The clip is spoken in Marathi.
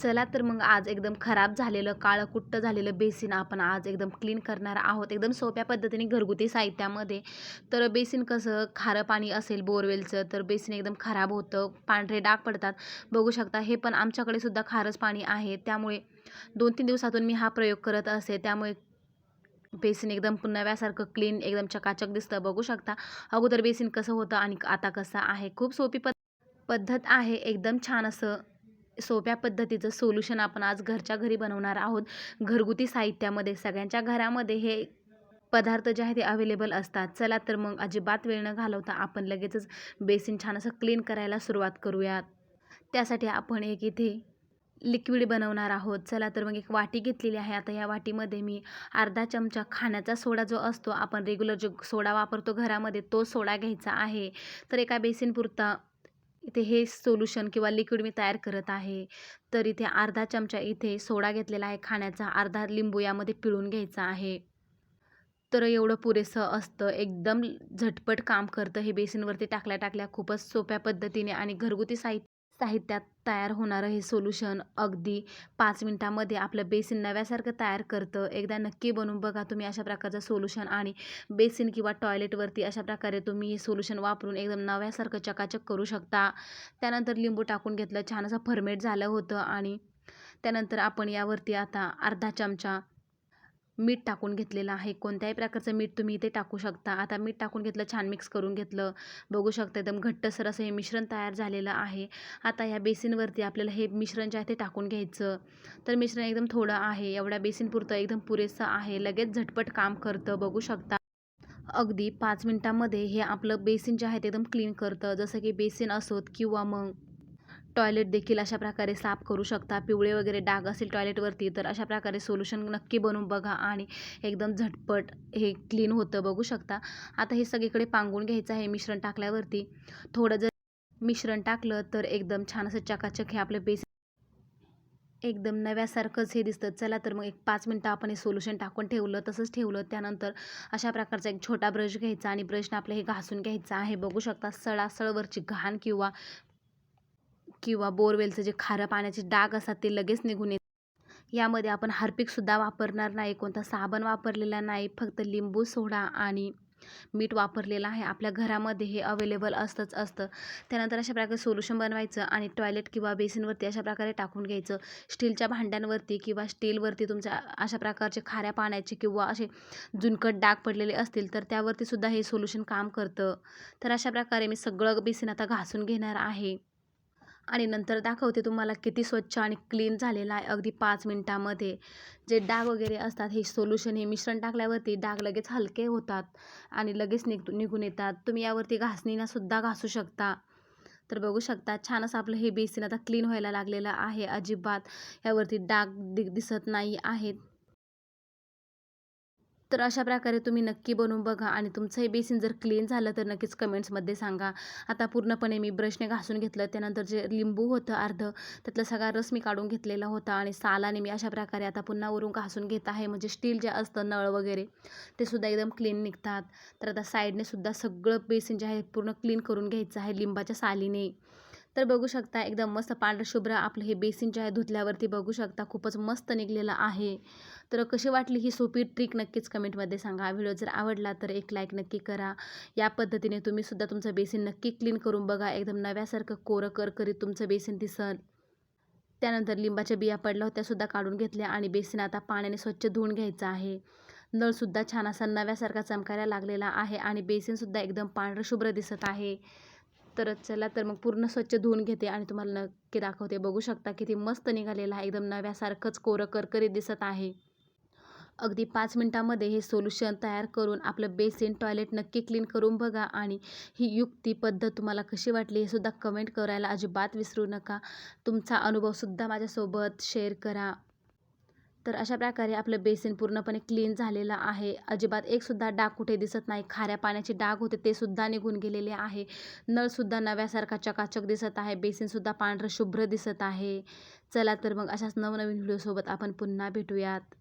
चला तर मग आज एकदम खराब झालेलं काळं कुट्ट झालेलं बेसिन आपण आज एकदम क्लीन करणार आहोत. एकदम सोप्या पद्धतीने घरगुती साहित्यामध्ये. तर बेसिन कसं खारं पाणी असेल बोरवेलचं तर बेसिन एकदम खराब होतं. पांढरे डाग पडतात. बघू शकता हे पण आमच्याकडे सुद्धा खारंच पाणी आहे. त्यामुळे दोन तीन दिवसातून मी हा प्रयोग करत असे. त्यामुळे बेसिन एकदम नव्यासारखं क्लीन एकदम चकाचक दिसतं. बघू शकता अगोदर बेसिन कसं होतं आणि आता कसं आहे. खूप सोपी पद्धत आहे. एकदम छान असं सोप्या पद्धतीचं सोल्युशन आपण आज घरच्या घरी बनवणार आहोत. घरगुती साहित्यामध्ये सगळ्यांच्या घरामध्ये हे पदार्थ जे आहे ते अवेलेबल असतात. चला तर मग अजिबात वेळ न घालवता आपण लगेचच बेसिन छान असं क्लीन करायला सुरुवात करूयात. त्यासाठी आपण एक इथे लिक्विड बनवणार आहोत. चला तर मग एक वाटी घेतलेली आहे. आता या वाटीमध्ये मी अर्धा चमचा खाण्याचा सोडा जो असतो आपण रेग्युलर जो सोडा वापरतो घरामध्ये तो सोडा घ्यायचा आहे. तर एका बेसिनपुरता इथे हे सोल्युशन किंवा लिक्विड मी तयार करत आहे. तर इथे अर्धा चमचा इथे सोडा घेतलेला आहे खाण्याचा अर्धा लिंबू यामध्ये पिळून घ्यायचा आहे. तर एवढं पुरेसं असतं. एकदम झटपट काम करतं हे बेसिनवरती टाकल्या टाकल्या खूपच सोप्या पद्धतीने आणि घरगुती साहित्य साहित्यात तयार होणारं हे सोल्युशन अगदी पाच मिनटामध्ये आपलं बेसिन नव्यासारखं तयार करतं. एकदा नक्की बनवून बघा तुम्ही अशा प्रकारचं सोल्युशन आणि बेसिन किंवा टॉयलेटवरती अशा प्रकारे तुम्ही हे सोल्युशन वापरून एकदम नव्यासारखं चकाचक करू शकता. त्यानंतर लिंबू टाकून घेतलं छान असं फर्मेट झालं होतं आणि त्यानंतर आपण यावरती आता अर्धा चमचा मीठ टाकून घेतलेलं आहे. कोणत्याही प्रकारचं मीठ तुम्ही इथे टाकू शकता. आता मीठ टाकून घेतलं छान मिक्स करून घेतलं. बघू शकता एकदम घट्टसर असं हे मिश्रण तयार झालेलं आहे. आता ह्या बेसिनवरती आपल्याला हे मिश्रण जे आहे ते टाकून घ्यायचं. तर मिश्रण एकदम थोडं आहे. एवढ्या बेसिनपुरतं एकदम पुरेसं आहे. लगेच झटपट काम करतं. बघू शकता. अगदी पाच मिनटामध्ये हे आपलं बेसिन जे आहे ते एकदम क्लीन करतं. जसं की बेसिन असोत किंवा मग टॉयलेट देखील अशा प्रकारे साफ करू शकता. पिवळे वगैरे डाग असेल टॉयलेटवरती तर अशा प्रकारे सोल्युशन नक्की बनवून बघा आणि एकदम झटपट हे क्लीन होतं बघू शकता. आता हे सगळीकडे पांगून घ्यायचं आहे मिश्रण टाकल्यावरती. थोडं जर मिश्रण टाकलं तर एकदम छान असं चकाचक हे आपलं बेस एकदम नव्यासारखंच हे दिसतं. चला तर मग एक पाच मिनटं आपण हे सोल्युशन टाकून ठेवलं तसंच ठेवलं. त्यानंतर अशा प्रकारचा एक छोटा ब्रश घ्यायचा आणि ब्रशनं आपलं हे घासून घ्यायचं आहे. बघू शकता सळासळवरची घाण किंवा किंवा बोरवेलचं जे खारं पाण्याचे डाग असतात ते लगेच निघून येत यामध्ये आपण हार्पिकसुद्धा वापरणार नाही कोणता साबण वापरलेला नाही फक्त लिंबू सोडा आणि मीठ वापरलेलं आहे. आपल्या घरामध्ये हे अवेलेबल असतंच असतं. त्यानंतर अशा प्रकारे सोल्युशन बनवायचं आणि टॉयलेट किंवा बेसिनवरती अशा प्रकारे टाकून घ्यायचं. स्टीलच्या भांड्यांवरती किंवा स्टीलवरती तुमच्या अशा प्रकारचे खाऱ्या पाण्याचे किंवा असे जुनकट डाग पडलेले असतील तर त्यावरती सुद्धा हे सोल्युशन काम करतं. तर अशा प्रकारे मी सगळं बेसिन आता घासून घेणार आहे. आणि नंतर दाखवते तुम्हाला किती स्वच्छ आणि क्लीन झालेला आहे अगदी पाच मिनटामध्ये. जे डाग वगैरे असतात हे सोल्युशन हे मिश्रण टाकल्यावरती डाग लगेच हलके होतात आणि लगेच निघ निघून येतात. तुम्ही यावरती घासणीनासुद्धा घासू शकता. तर बघू शकता छान असं आपलं हे बेसिन आता क्लीन व्हायला लागलेलं आहे. अजिबात यावरती डाग दि दिसत नाही आहेत. तर अशा प्रकारे तुम्ही नक्की बनवून बघा आणि तुमचं हे बेसिन जर क्लीन झालं तर नक्कीच कमेंट्समध्ये सांगा. आता पूर्णपणे मी ब्रशने घासून घेतलं त्यानंतर जे लिंबू होतं अर्ध त्यातला सगळा रस मी काढून घेतलेला होता आणि सालाने मी अशा प्रकारे आता पुन्हा वरून घासून घेत आहे. म्हणजे स्टील जे असतं नळ वगैरे ते सुद्धा एकदम क्लीन निघतात. तर आता साईडने सुद्धा सगळं बेसिन जे आहे पूर्ण क्लीन करून घ्यायचं आहे लिंबाच्या सालीने. तर बघू शकता एकदम मस्त पांढरशुभ्र आपलं हे बेसिन जे आहे धुतल्यावरती बघू शकता खूपच मस्त निघलेलं आहे. तर कशी वाटली ही सोपी ट्रिक नक्कीच कमेंटमध्ये सांगा. व्हिडिओ जर आवडला तर एक लाईक नक्की करा. या पद्धतीने तुम्हीसुद्धा तुमचं बेसिन नक्की क्लीन करून बघा. एकदम नव्यासारखं कोरं करकरीत तुमचं बेसिन दिसन. त्यानंतर लिंबाच्या बिया पडल्या होत्या सुद्धा काढून घेतल्या आणि बेसिन आता पाण्याने स्वच्छ धुवून घ्यायचं आहे. नळसुद्धा छान असा नव्यासारखा चमकायला लागलेला आहे आणि बेसिनसुद्धा एकदम पांढरं शुभ्र दिसत आहे. तर चला तर मग पूर्ण स्वच्छ धुवून घेते आणि तुम्हाला नक्की दाखवते. बघू शकता किती मस्त निघालेलं आहे. एकदम नव्यासारखंच कोरं करकरीत दिसत आहे. अगदी पाच मिनटामध्ये हे सोल्युशन तयार करून आपलं बेसिन टॉयलेट नक्की क्लीन करून बघा आणि ही युक्ती पद्धत तुम्हाला कशी वाटली हे सुद्धा कमेंट करायला अजिबात विसरू नका. तुमचा अनुभवसुद्धा माझ्यासोबत शेअर करा. तर अशा प्रकारे आपलं बेसिन पूर्णपणे क्लीन झालेलं आहे. अजिबात एकसुद्धा डाग कुठे दिसत नाही. खाऱ्या पाण्याचे डाग होते ते सुद्धा निघून गेलेले आहे. नळसुद्धा नव्यासारखा चकाचक दिसत आहे. बेसिनसुद्धा पांढरं शुभ्र दिसत आहे. चला तर मग अशाच नवनवीन व्हिडिओसोबत आपण पुन्हा भेटूयात.